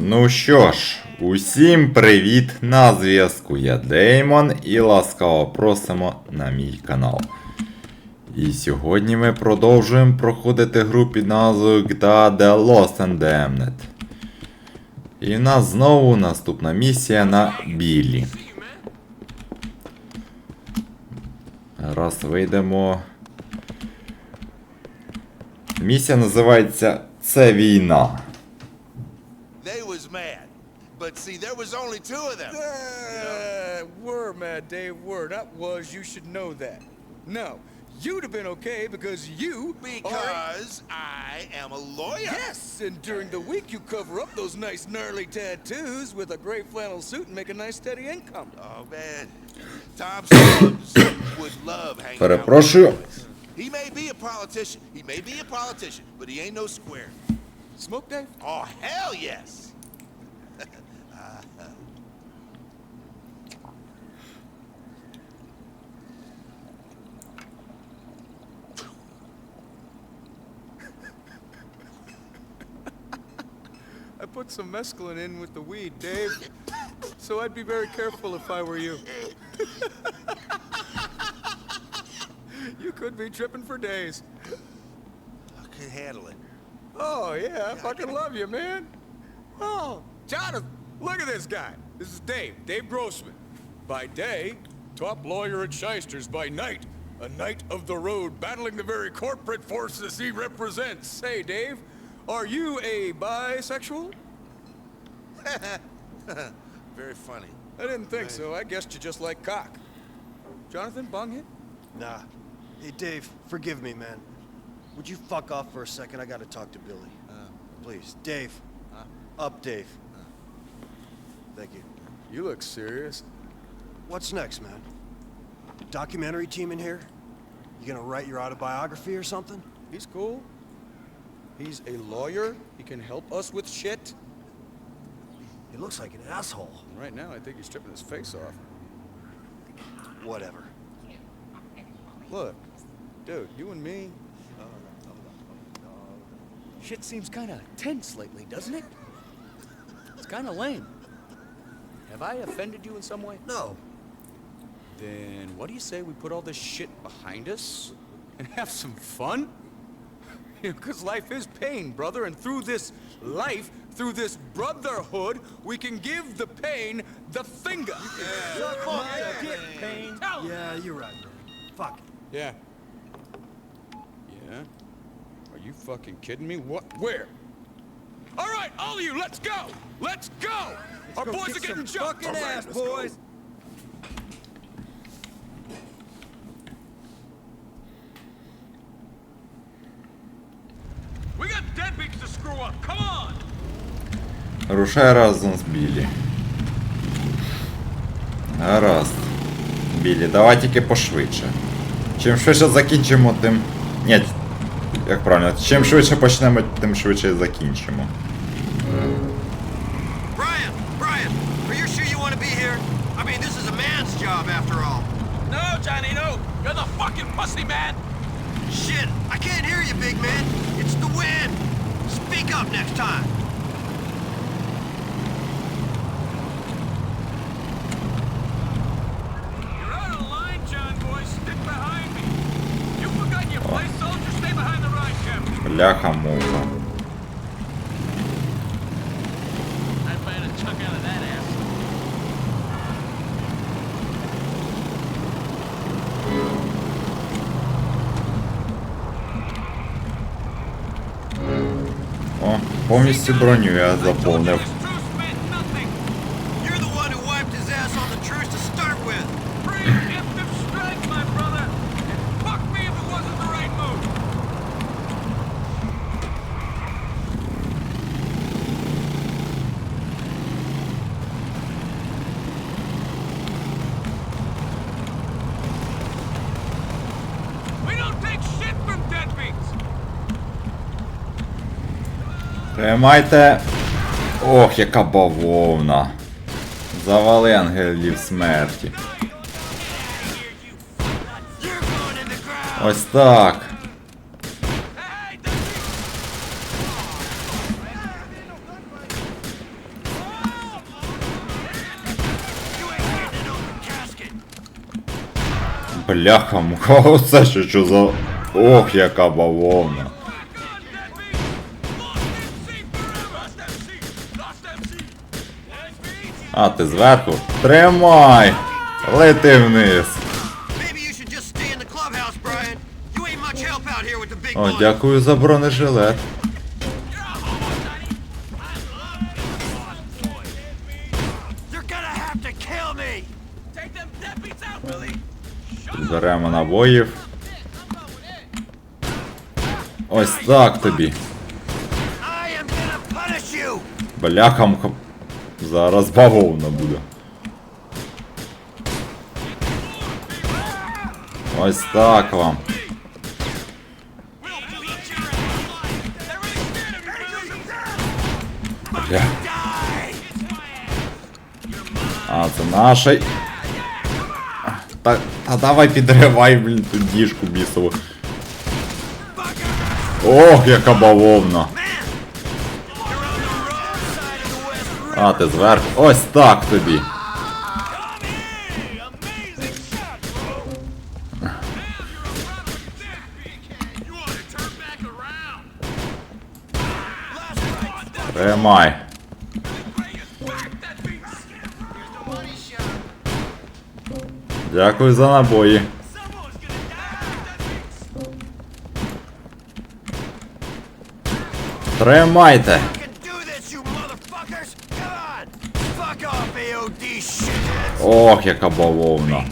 Ну що ж, усім привіт на зв'язку. Я Деймон і ласкаво просимо на мій канал. І сьогодні ми продовжуємо проходити гру під назвою GTA The Lost and Damned. І в нас знову наступна місія на Біллі. Раз вийдемо. Місія називається Це війна. They was mad. But see, there was only two of them. Uh, were mad, Dave. Were not was. You should know that. No, you'd have been okay because you are. Because I am a lawyer. Yes, and during the week you cover up those nice gnarly tattoos with a gray flannel suit and make a nice steady income. Oh man, Tom Stubbs would love hanging out. with Перепрошую. boys. He may be a politician. He may be a politician, but he ain't no square. Smoke, Dave? Oh hell yes. I put some mescaline in with the weed, Dave. So I'd be very careful if I were you. you could be tripping for days. I can handle it. Oh, yeah, I fucking love you, man. Oh, Jonathan, look at this guy. This is Dave, Dave Grossman. By day, top lawyer at Shysters. By night, a knight of the road battling the very corporate forces he represents. Say, Dave, are you a bisexual? Very funny. I didn't think so. I guessed you just like cock. Jonathan, bong hit? Nah. Hey, Dave, forgive me, man. Would you fuck off for a second? I gotta talk to Billy. Uh. Please. Dave. Up, Dave. Thank you. You look serious. What's next, man? Documentary team in here? You gonna write your autobiography or something? He's cool. He's a lawyer. He can help us with shit. He looks like an asshole. Right now, I think he's stripping his face off. Whatever. Look, dude, you and me. Shit seems kind of tense lately, doesn't it? It's kind of lame. Have I offended you in some way? No. Then what do you say we put all this shit behind us and have some fun? Because life is pain, brother, and through this life, through this brotherhood, we can give the pain the finger. Suck my dick, Payne. Yeah, you're right, bro. Fuck. Yeah. Yeah? Are you fucking kidding me? What? Where? All right, all of you, let's go! Let's go! Our boys are getting jumped! fucking All ass, boys. We got deadbeats to screw up. Come on! Рушай разом з Біллі. Гаразд. Біллі, давай тільки пошвидше. Чим швидше закінчимо, тим. Ні. Як правильно, чим швидше почнемо, тим швидше закінчимо. to be here? I mean, this is a man's job after all. No, Johnny, no! You're the fucking pussy man! Shit, I can't hear you, big man. It's the wind. Speak up next time. You're out of line, John boy. Stick behind me. You forgot your place, soldier. Stay behind the ride, Captain. Бляха Повністю броню я заповнив. Е, Тримайте. Ох, яка бавовна. Завали ангелів смерті. Ось так. Бляха, муха, оце що за... Ох, яка бавовна. А, ти зверху? Тримай! Лети вниз. О, дякую за бронежилет. Беремо набоїв. Ось так тобі. I am gonna punish you. Бляха, муха. Зараз бавовна буде. Ось так вам. Бля. А, це наший. Та, та давай підривай, блін, ту діжку бісову. Ох, яка бавовна. А, ти зверху. Ось так тобі. Тримай. Дякую за набої. Тримайте. Ох, яка бавовна.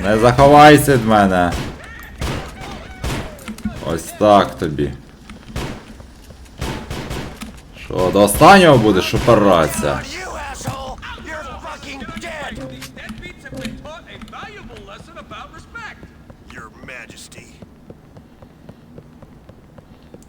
Не заховайся від мене. Ось так тобі. Що, до останнього будеш опиратися?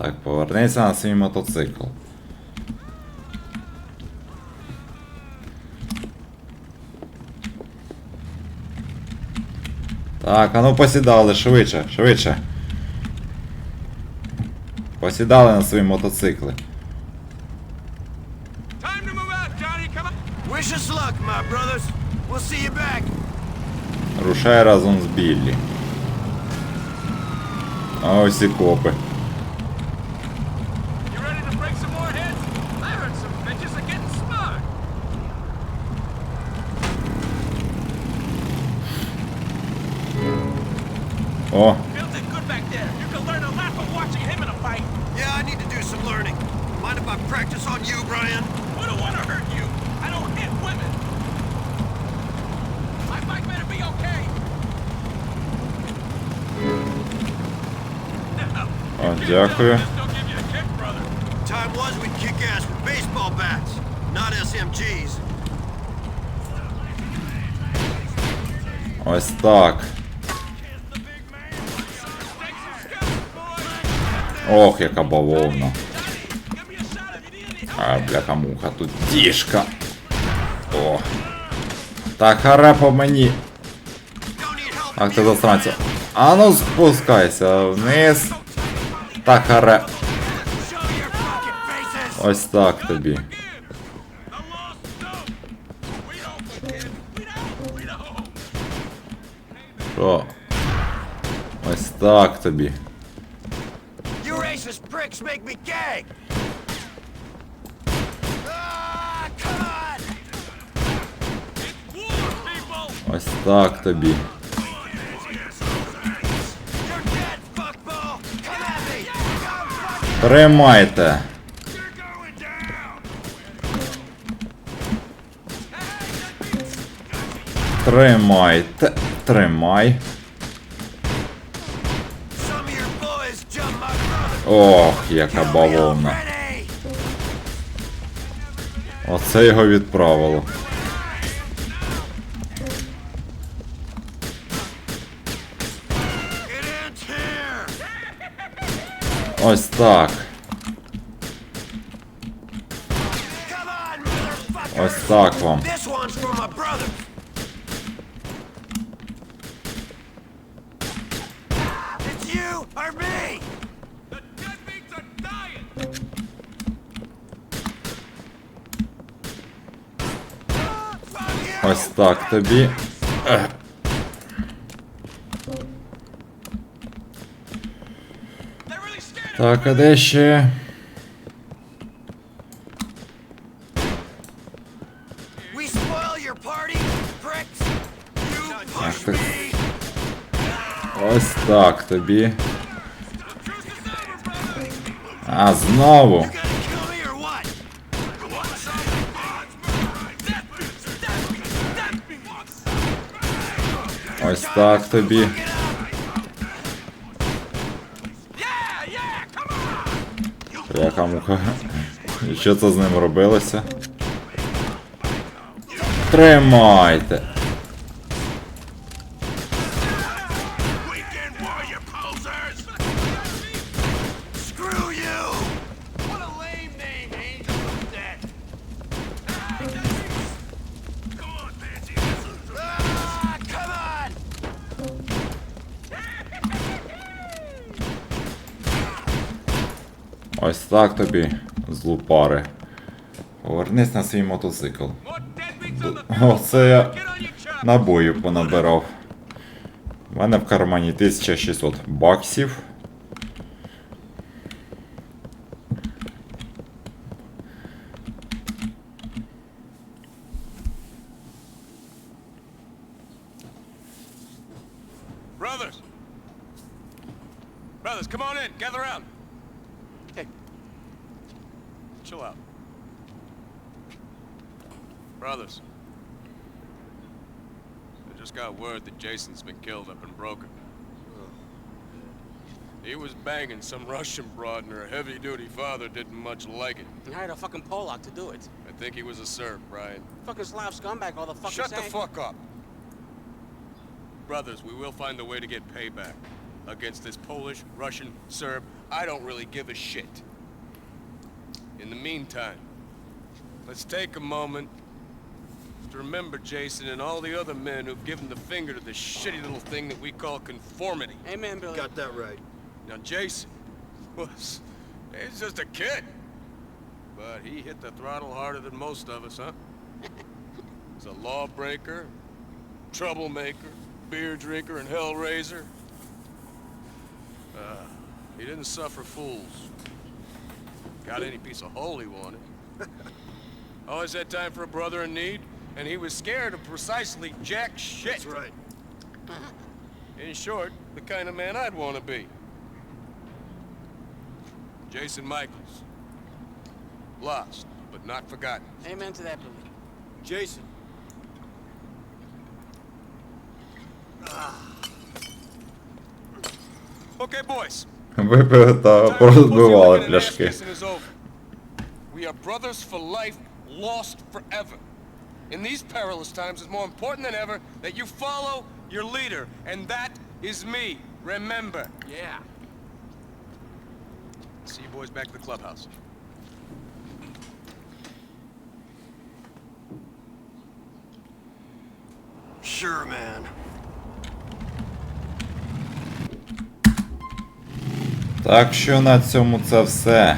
Так, повернися на свій мотоцикл. Так, а ну посідали швидше, швидше. Посідали на свої мотоцикли. Рушай разом з Біллі. А ось і копи. О, Bill did good back there. You can learn a lot from watching him in a fight. Yeah, I need to do some learning. Mind if I practice on you, Brian? We don't want to hurt you. I don't hit women. My fight better be okay. о, дякую. Just don't give you a kick, brother. Time was we'd kick ass with baseball bats, not SMGs. Ось так. Ох, яка бавовна. А, бляха муха, тут діжка. О. Так, харе по мені. Ах ти засранця. А ну спускайся вниз. Так, харе. Ось так тобі. Що? Ось так тобі. You make me gag. Ah. Ось так тобі. Тримайте. Тримайте. Тримай. Ох, яка бавовна. Оце його відправило. Ось так. Ось так вам. Ось так тобі. Так, а де ще? Ах Ось так тобі. А, знову. Ось так тобі. Яка муха. І що це з ним робилося? Тримайте. Ось так тобі, злупари. Повернись на свій мотоцикл. Оце я набою понабирав. У мене в кармані 1600 баксів. Brothers. I just got word that Jason's been killed up in Broken. He was banging some Russian broad and her heavy-duty father didn't much like it. He hired a fucking Polak to do it. I think he was a Serb, Brian. Fucking Slav scumbag, all the fucking Shut the fuck up. Brothers, we will find a way to get payback against this Polish, Russian, Serb. I don't really give a shit. In the meantime, let's take a moment to remember Jason and all the other men who've given the finger to this shitty little thing that we call conformity. Amen, Billy. Got that right. Now, Jason was. He's just a kid. But he hit the throttle harder than most of us, huh? He's a lawbreaker, troublemaker, beer drinker, and hell raiser. Uh, he didn't suffer fools. Got any piece of hole he wanted. Always had time for a brother in need, and he was scared of precisely jack shit. That's right. In short, the kind of man I'd want to be. Jason Michaels. Lost, but not forgotten. Amen to that, Billy. Jason. Okay, boys. Випили та Time for порозбивали pussy licking and пляшки. ass kissing is over. We are brothers for life, lost forever. In these perilous times, it's more important than ever that you follow your leader, and that is me. Remember. Yeah. See you boys back at the clubhouse. Sure, man. Так що на цьому це все.